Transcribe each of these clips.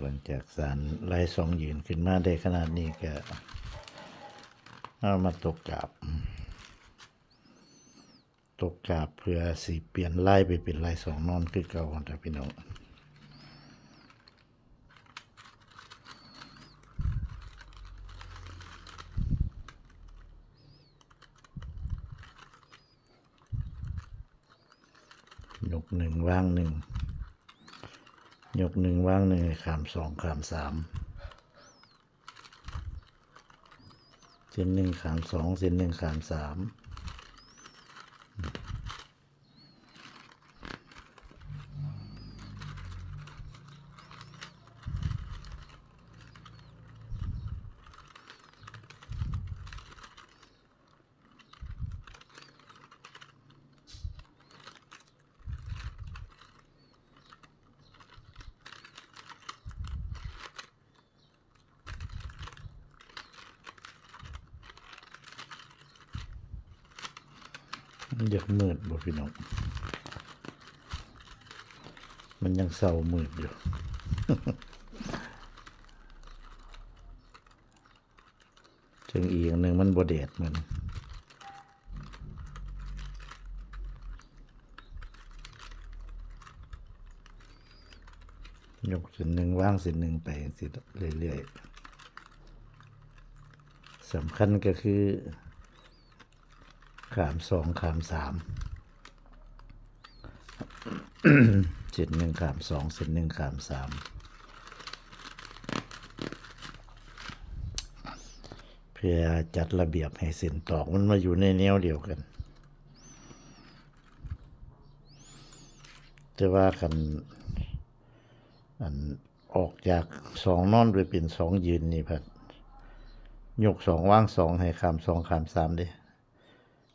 หลังจากสารไล่สองยืนขึ้นมาได้ขนาดนี้ก็เอามาตกกาบ ตกกาบเพื่อสีเปลี่ยนไล่ไปเป็นไล่สองนอนคือเก่าแต่พี่น้องยกหนึ่งว่างหนึ่ง ยกหนึ่งว่างหนึ่งขามสองขามสามเส้นหนึ่งขามสองเส้นหนึ่งขามสาม มันอยากมืดบ่พี่น้อง มันยังเศร้ามืดอยู่ถึงอีกหนึ่งมันบ่แดดเหมือนยกสินหนึ่งว่างสินหนึ่งไปสิเรื่อยๆสำคัญก็คือ ขามสองขามสามเส้นหนึ่งขามสองเส้นหนึ่งขามสามเพื่อจัดระเบียบให้เส้นตอกมันมาอยู่ในแนวเดียวกัน แต่ว่าคันอันออกจากสองนอนไปเป็นสองยืนนี่พัดยกสองว่างสองให้ขามสองขามสามเด้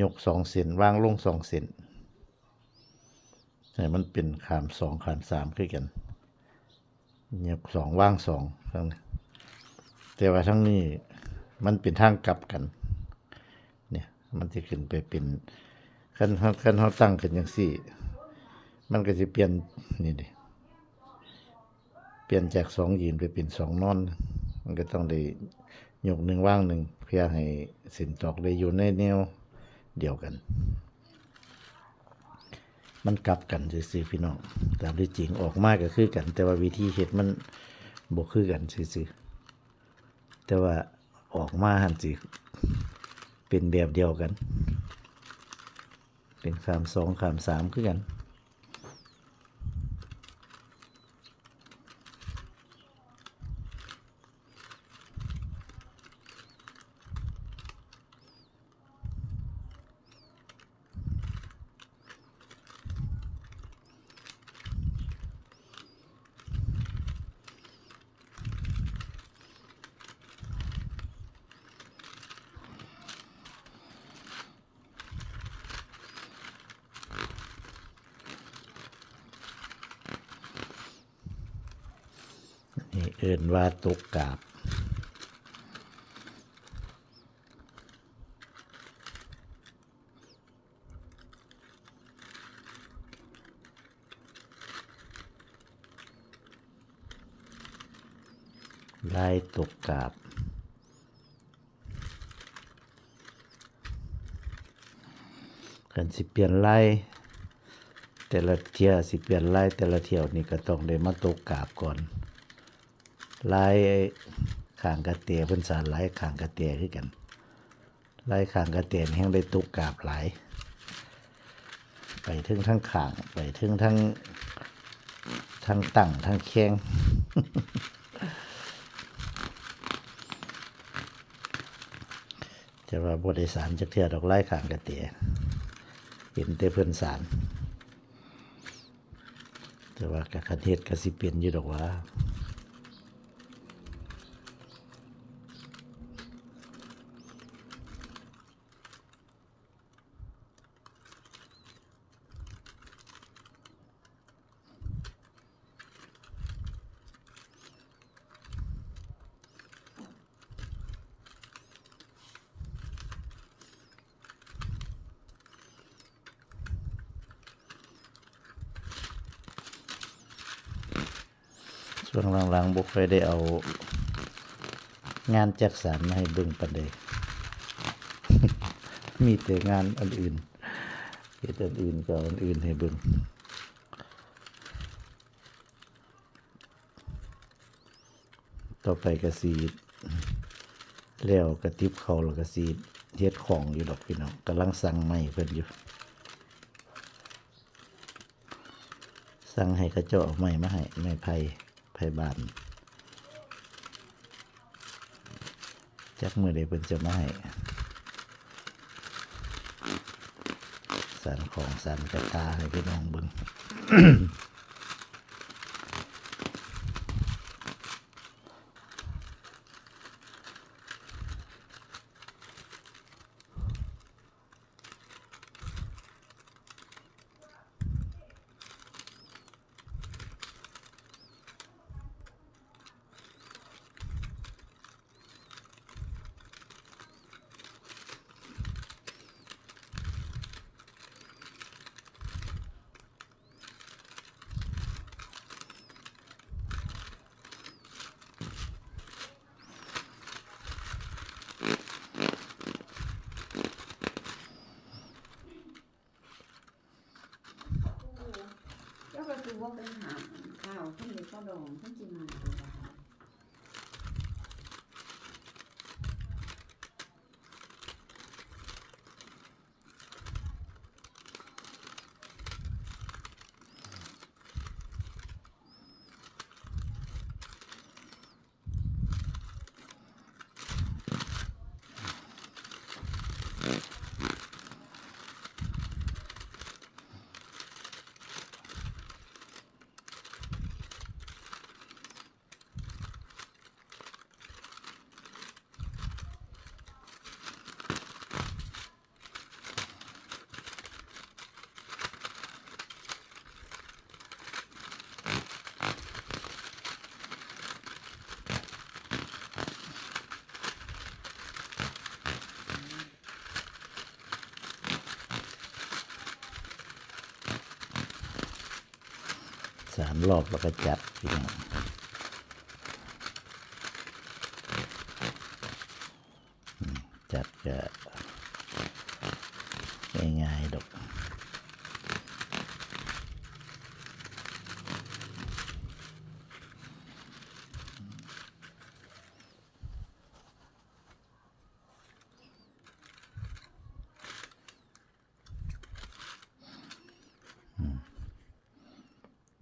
ยกสองเซนวางลงสองเซนให้มันเป็นขามสองขามสามคือกันยกสองว่างสองทั้งแต่ว่าทั้งนี้มันเป็นทางกลับกัน เนี่ยมันจะขึ้นไปเป็นขั้นขาขั้นเขาตั้งขึ้นอย่างสี่ มันก็จะเปลี่ยนนี่ดิเปลี่ยนจากสองยืนไปเป็นสองนอน มันก็ต้องได้ยกหนึ่งว่างหนึ่งเพื่อให้สินตอกได้อยู่ในแนว เดียวกัน มันกลับกันซื้อพี่น้องตามที่จริงออกมาก็คือกัน แต่ว่าวิธีเห็ดมันบกคือกันซื้อแต่ว่าออกมาหันสิเป็นแบบเดียวกัน เป็นคำสองคำสามคือกัน นี่ เอิ่นว่าตกกาบลายตกกาบกันสิเปลี่ยนลายแต่ละเที่ยสิเปลี่ยนลายแต่ละเที่ยวนี่ก็ต้องได้มาตกกาบก่อน ลายขางกระเตียเป็นสารลายขางกระเตียคือกันลายขางกระเตียแห้งได้ตกกาบหลายไปถึงทั้งข่างไปถึงทั้งทั้งตั้งทั้งแข้งจะว่าบริสารจะเทียดอกไล่ข่างกระเตียเห็นแต่เพื่อนสาร แต่ว่ากะคันเทศกสิเปลี่ยนอยู่ดอกว่า งหลังๆบ่ค่อยได้เอา งานจักสารมาให้เบิ่งปานใดมีแต่งานอันอื่นเฮ็ดอันอื่นก็อันอื่นให้เบิ่งต่อไปก็สิแล้วกระติบเขาแล้วก็สิเฮ็ดของอยู่ดอกพี่น้องกำลังสั่งใหม่เพิ่นอยู่สั่งให้เขาเจ้าเอาไม้มาให้ไม้ไผ่ ไผ่บานจักมือเดเพิ่นจะมาให้สารของสารกระตาให้พี่น้องเบิ่ง เจ้าก็คือว่าไปหาข้าว ขึ้นเล สามรอบแล้วก็จัดพี่น้องจัดก็ง่ายๆดอก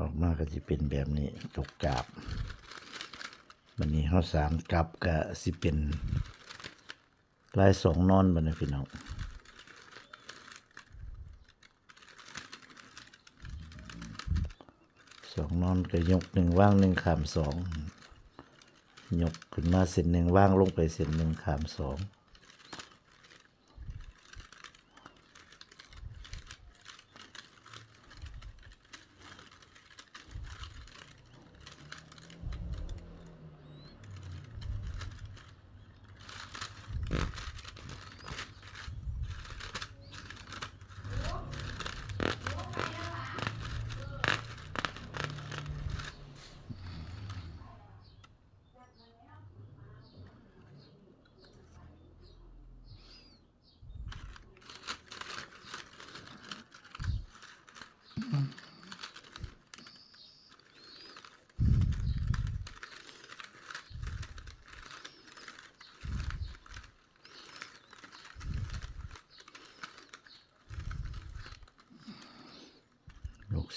ออกมาก็ จะเป็นแบบนี้จกกาบวันนี้เขาสามกับก็สิเป็นลายสองนอนบัดนะพี่น้องสองนอนก็ยกหนึ่งว่างหนึ่งขามสองยกขึ้นมาเส้นหนึ่งว่างลงไปเส้นหนึ่งขามสอง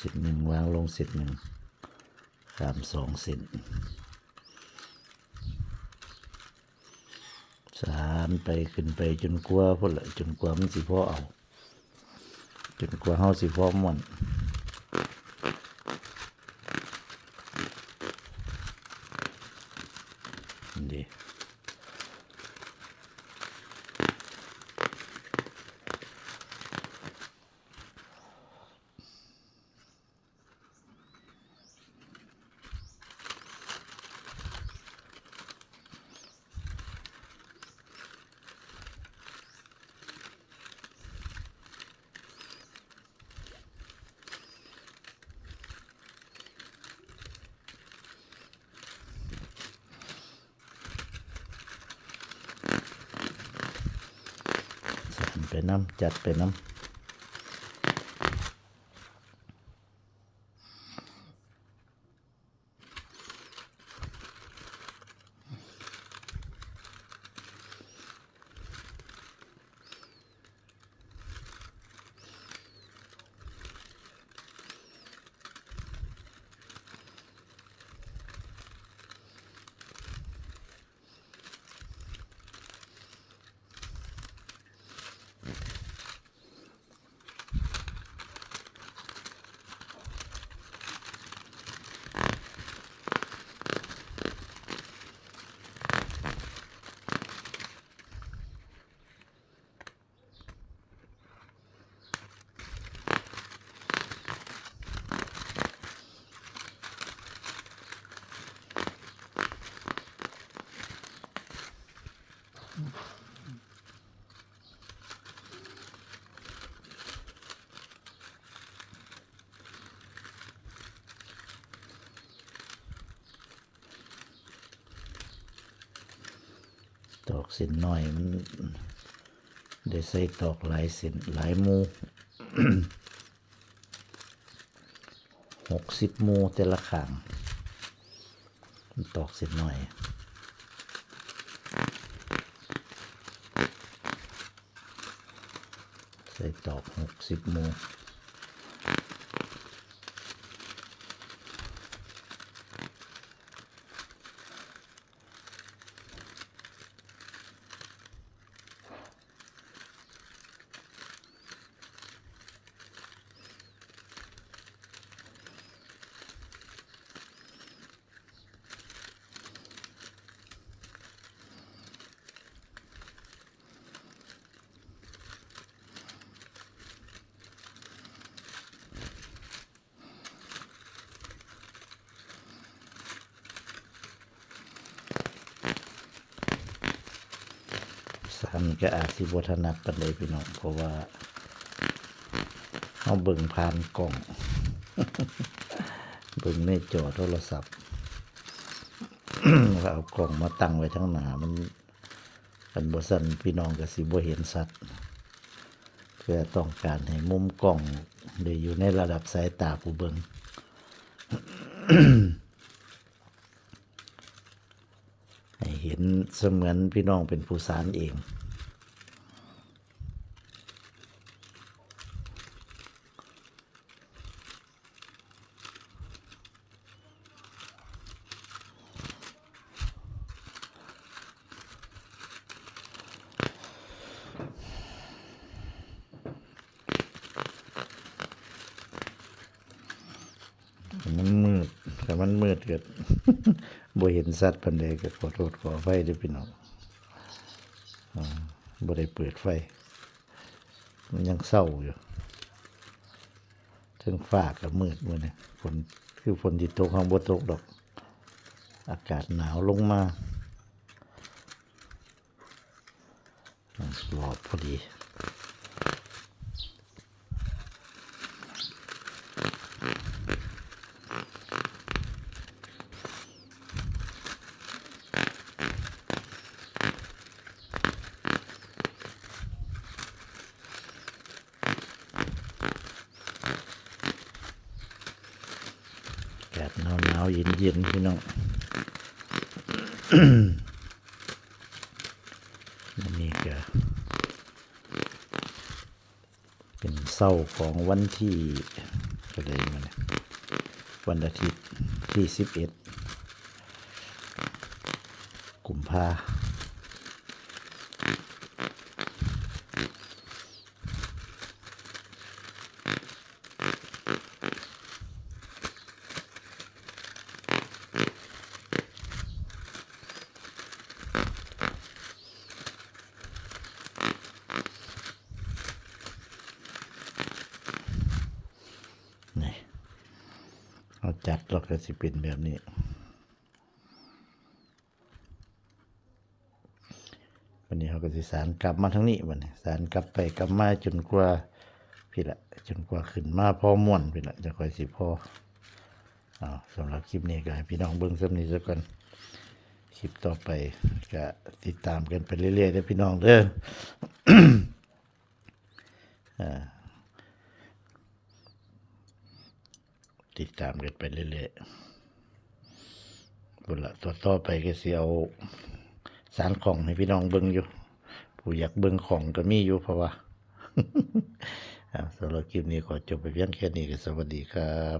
สิบหนึ่งวางลงสิบหนึ่งสามสองสิบสามไปขึ้นไปจนกว่าพุ่นละจนกว่ามันสิพอเอา จนกว่าเฮาสิพอม่นดี เน้ำจัดไปน้ำ เส้นน้อยมันได้ใส่ตอกหลายเส้นหลายมูหกสิบมูแต่ละขางมันตอกเส้นน้อยใส่ตอกหกสิบมู สามก็อาจสิบถนัดปันเลยพี่น้องเพราะว่าเอาเบิ่งผ่านกล่อง เบิ่งในจอโทรศัพท์แล้วเอากล่องมาตั้งไว้ทั้งหนามันกันบสันพี่น้องก็สิบ่เห็นสัตว์เพื่อต้องการให้มุมกล้องได้อยู่ในระดับสายตาผู้เบิ่งห้ เสมือนพี่น้องเป็นผู้สารเอง มันมืดแต่ มันมืดเกิดบ่เห็นสัตว์ปันใดก็ขอโทษขอไฟด้วยพี่น้องอ่าบ่ได้เปิดไฟ มันยังเศร้าอยู่ถึงฟ้ากับมืดมือนี้ฝนคือฝนที่ตกข้างบ่ตกดอก อากาศหนาวลงมาอ่อบพอดี อากาศหนาวหนาวๆเย็นเย็นๆพี่น้อง อั นี่ก็เป็นเศร้าของวันที่ก็เลยมันวันอาทิตย์ที่สิบเอ็ดกุมภาพันธ์ เอาจัดแล้วก็สิเป็นแบบนี้ วันนี้เขาก็สิสารกลับมาทั้งนี้วันนี้สารกลับไปกลับมาจนกว่าพี่ละจนกว่าขึ้นมาพอม่วนพี่ละจะคอยสิพออสำหรับคลิปนี้ก็ให้พี่น้องเบิ่งสำนี้ซะก่อนคลิปต่อไปก็ติดตามกันไปเรื่อยๆเด้อพี่น้องเด้ออ่า ติดตามกันไปเรื่อยๆบุญละตัวต่อไปก็สิเอาสารของให้พี่น้องเบิ้งอยู่ ผู้อยากเบิ้งของก็มีอยู่เพราะว่าอ่าสำหรับคลิปนี้ขอจบไปเพียงแค่นี้ก็สวัสดีครับ